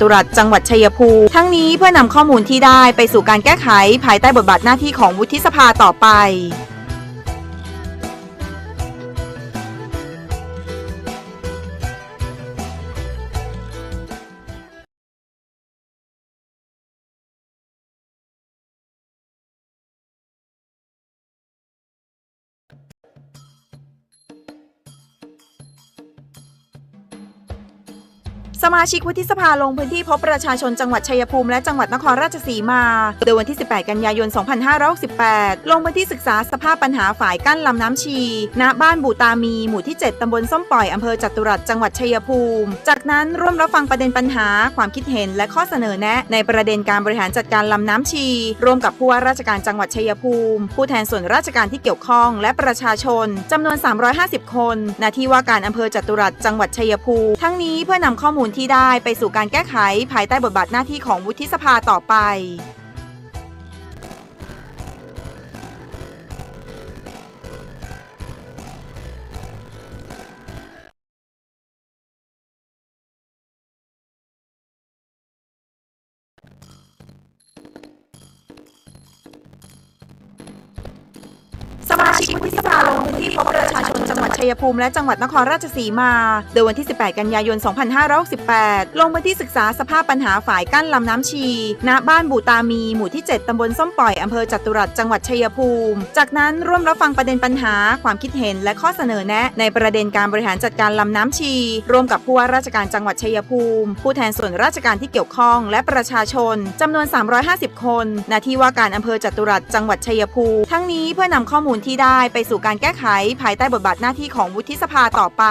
ตุรัสจังหวัดชัยภูมิทั้งนี้เพื่อนำข้อมูลที่ได้ไปสู่การแก้ไขภายใต้บทบาทหน้าที่ของวุฒิสภาต่อไป สมาชิกวุฒิสภาลงพื้นที่พบประชาชนจังหวัดชัยภูมิและจังหวัดนครราชสีมา โดยวันที่ 18 กันยายน 2568 ลงพื้นที่ศึกษาสภาพปัญหาฝ่ายกั้นลำน้ำชี ณ บ้านบูตามี หมู่ที่ 7 ตำบลส้มปล่อย อำเภอจตุรัส จังหวัดชัยภูมิ จากนั้นร่วมรับฟังประเด็นปัญหา ความคิดเห็น และข้อเสนอแนะ ในประเด็นการบริหารจัดการลำน้ำชี ร่วมกับผู้ว่าราชการจังหวัดชัยภูมิ ผู้แทนส่วนราชการที่เกี่ยวข้อง และประชาชนจำนวน 350 คนหน้าที่ว่าการอำเภอจตุรัส จังหวัดชัยภูมิ ทั้งนี้เพื่อนำข้อมูลที่ได้ไปสู่การแก้ไขภายใต้บทบาทหน้าที่ของวุฒิสภาต่อไปสมาชิกวุฒิสภาลง ชัยภูมิและจังหวัดนครราชสีมา โดยวันที่ 18 กันยายน 2568 ลงพื้นที่ศึกษาสภาพปัญหาฝ่ายกั้นลำน้ำชี ณ บ้านบูตามี หมู่ที่ 7 ตำบลส้มปล่อย อำเภอจตุรัส จังหวัดชัยภูมิ จากนั้นร่วมรับฟังประเด็นปัญหา ความคิดเห็น และข้อเสนอแนะ ในประเด็นการบริหารจัดการลำน้ำชี ร่วมกับผู้ว่าราชการจังหวัดชัยภูมิ ผู้แทนส่วนราชการที่เกี่ยวข้อง และประชาชนจำนวน 350 คนหน้าที่ว่าการอำเภอจตุรัส จังหวัดชัยภูมิ ทั้งนี้เพื่อนำข้อมูลที่ได้ไปสู่การแก้ไขภายใต้บทบาทหน้าที่ของวุฒิสภาต่อไป